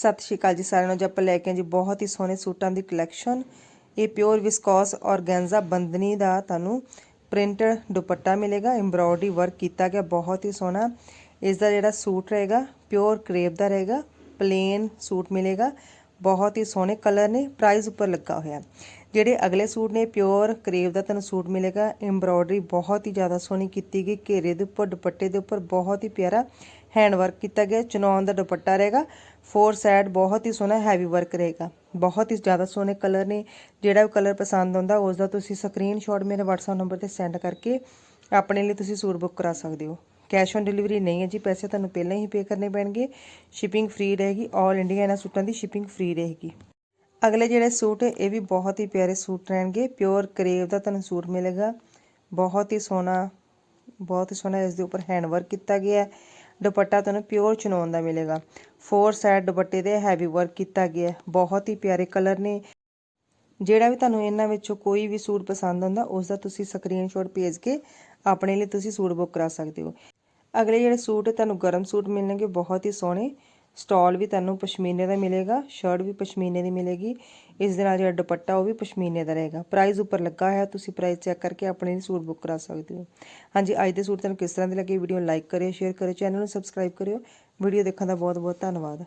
ਸਤਿ ਸ਼੍ਰੀ ਅਕਾਲ ਜੀ ਸਾਰਿਆਂ ਨੂੰ। ਅੱਜ ਆਪਾਂ ਲੈ ਕੇ ਜੀ ਬਹੁਤ ਹੀ ਸੋਹਣੇ ਸੂਟਾਂ ਦੀ ਕਲੈਕਸ਼ਨ ਇਹ ਪਿਓਰ ਵਿਸਕੋਸ ਔਰਗੈਂਜ਼ਾ ਬੰਦਨੀ ਦਾ ਤੁਹਾਨੂੰ ਪ੍ਰਿੰਟਡ ਦੁਪੱਟਾ ਮਿਲੇਗਾ। ਐਮਬ੍ਰੋਇਡਰੀ ਵਰਕ ਕੀਤਾ ਗਿਆ, ਬਹੁਤ ਹੀ ਸੋਹਣਾ। ਇਸ ਦਾ ਜਿਹੜਾ ਸੂਟ ਰਹੇਗਾ ਪਿਓਰ ਕਰੇਪ ਦਾ ਰਹੇਗਾ ਪਲੇਨ ਸੂਟ ਮਿਲੇਗਾ। ਬਹੁਤ ਹੀ ਸੋਹਣੇ ਕਲਰ ਨੇ ਪ੍ਰਾਈਸ ਉੱਪਰ ਲੱਗਾ ਹੋਇਆ। ਜਿਹੜੇ ਅਗਲੇ ਸੂਟ ਨੇ ਪਿਓਰ ਕਰੇਪ ਦਾ ਤੁਹਾਨੂੰ ਸੂਟ ਮਿਲੇਗਾ। ਐਮਬ੍ਰੋਇਡਰੀ ਬਹੁਤ ਹੀ ਜ਼ਿਆਦਾ ਸੋਹਣੀ ਕੀਤੀ ਗਈ। ਘੇਰੇ ਦੇ ਉੱਪਰ, ਦੁਪੱਟੇ ਦੇ ਉੱਪਰ ਬਹੁਤ ਹੀ ਪਿਆਰਾ ਹੈਂਡ ਵਰਕ ਕੀਤਾ ਗਿਆ ਚਨੌਨ ਦਾ ਦੁਪੱਟਾ ਰਹੇਗਾ। ਫੋਰ ਸਾਈਡ ਬਹੁਤ ਹੀ ਸੋਹਣਾ ਹੈਵੀ ਵਰਕ ਰਹੇਗਾ। ਬਹੁਤ ਹੀ ਜ਼ਿਆਦਾ ਸੋਹਣੇ ਕਲਰ ਨੇ। ਜਿਹੜਾ ਵੀ ਕਲਰ ਪਸੰਦ ਆਉਂਦਾ ਉਸ ਦਾ ਤੁਸੀਂ ਸਕਰੀਨਸ਼ਾਟ ਮੇਰੇ WhatsApp ਨੰਬਰ ਤੇ ਸੈਂਡ ਕਰਕੇ ਆਪਣੇ ਲਈ ਤੁਸੀਂ ਸੂਟ ਬੁੱਕ ਕਰਾ ਸਕਦੇ ਹੋ। ਕੈਸ਼ ਔਨ ਡਿਲੀਵਰੀ ਨਹੀਂ ਹੈ ਜੀ, ਪੈਸੇ ਤੁਹਾਨੂੰ ਪਹਿਲਾਂ ਹੀ ਪੇ ਕਰਨੇ ਪੈਣਗੇ। ਸ਼ਿਪਿੰਗ ਫ੍ਰੀ ਰਹੇਗੀ। 올 ਇੰਡੀਆ ਇਹਨਾਂ ਸੂਟਾਂ ਦੀ ਸ਼ਿਪਿੰਗ ਫ੍ਰੀ ਰਹੇਗੀ। ਅਗਲੇ ਜਿਹੜੇ ਸੂਟ ਹੈ, ਇਹ ਵੀ ਬਹੁਤ ਹੀ ਪਿਆਰੇ ਸੂਟ ਰਹਿਣਗੇ। ਪਿਓਰ ਕਰੇਵ ਦਾ ਤੁਹਾਨੂੰ ਸੂਟ ਮਿਲੇਗਾ। ਬਹੁਤ ਹੀ ਸੋਹਣਾ, ਬਹੁਤ ਹੀ ਸੋਹਣਾ ਇਸ ਦੇ ਉੱਪਰ ਹੈਂਡ ਵਰਕ ਕੀਤਾ ਗਿਆ ਹੈ। ਦੁਪੱਟਾ ਤੁਹਾਨੂੰ ਪਿਓਰ ਚਨੌਨ ਦਾ ਮਿਲੇਗਾ। ਫੋਰ ਸਾਈਡ ਦੁਪੱਟੇ ਦੇ ਹੈਵੀ ਵਰਕ ਕੀਤਾ ਗਿਆ ਬਹੁਤ ਹੀ ਪਿਆਰੇ ਕਲਰ ਨੇ। ਜਿਹੜਾ ਵੀ ਤੁਹਾਨੂੰ ਇਹਨਾਂ ਵਿੱਚੋਂ ਕੋਈ ਵੀ ਸੂਟ ਪਸੰਦ ਆਉਂਦਾ ਉਸ ਦਾ ਤੁਸੀਂ ਸਕਰੀਨਸ਼ਾਟ ਭੇਜ ਕੇ ਆਪਣੇ ਲਈ ਤੁਸੀਂ ਸੂਟ ਬੁੱਕ ਕਰਾ ਸਕਦੇ ਹੋ। ਅਗਲੇ ਜਿਹੜੇ ਸੂਟ ਤੁਹਾਨੂੰ ਗਰਮ ਸੂਟ ਮਿਲਣਗੇ, ਬਹੁਤ ਹੀ ਸੋਹਣੇ। ਸਟਾਲ ਵੀ ਤੁਹਾਨੂੰ ਪਸ਼ਮੀਨੇ ਦਾ ਮਿਲੇਗਾ, ਸ਼ਰਟ ਵੀ ਪਸ਼ਮੀਨੇ ਦੀ ਮਿਲੇਗੀ, ਇਸ ਦੇ ਨਾਲ ਜਿਹੜਾ ਦੁਪੱਟਾ ਉਹ ਵੀ ਪਸ਼ਮੀਨੇ ਦਾ ਰਹੇਗਾ। ਪ੍ਰਾਈਸ ਉੱਪਰ ਲੱਗਾ ਹੈ ਤੁਸੀਂ ਪ੍ਰਾਈਸ ਚੈੱਕ ਕਰਕੇ ਆਪਣੇ ਲਈ ਸੂਟ ਬੁੱਕ ਕਰਾ ਸਕਦੇ ਹੋ। ਹਾਂਜੀ, ਅੱਜ ਦੇ ਸੂਟ ਤੁਹਾਨੂੰ ਕਿਸ ਤਰ੍ਹਾਂ ਦੇ ਲੱਗੇ ਵੀਡੀਓ ਲਾਈਕ ਕਰਿਓ ਸ਼ੇਅਰ ਕਰਿਓ ਚੈਨਲ ਨੂੰ ਸਬਸਕ੍ਰਾਈਬ ਕਰਿਓ। ਵੀਡੀਓ ਦੇਖਣ ਦਾ ਬਹੁਤ ਬਹੁਤ ਧੰਨਵਾਦ।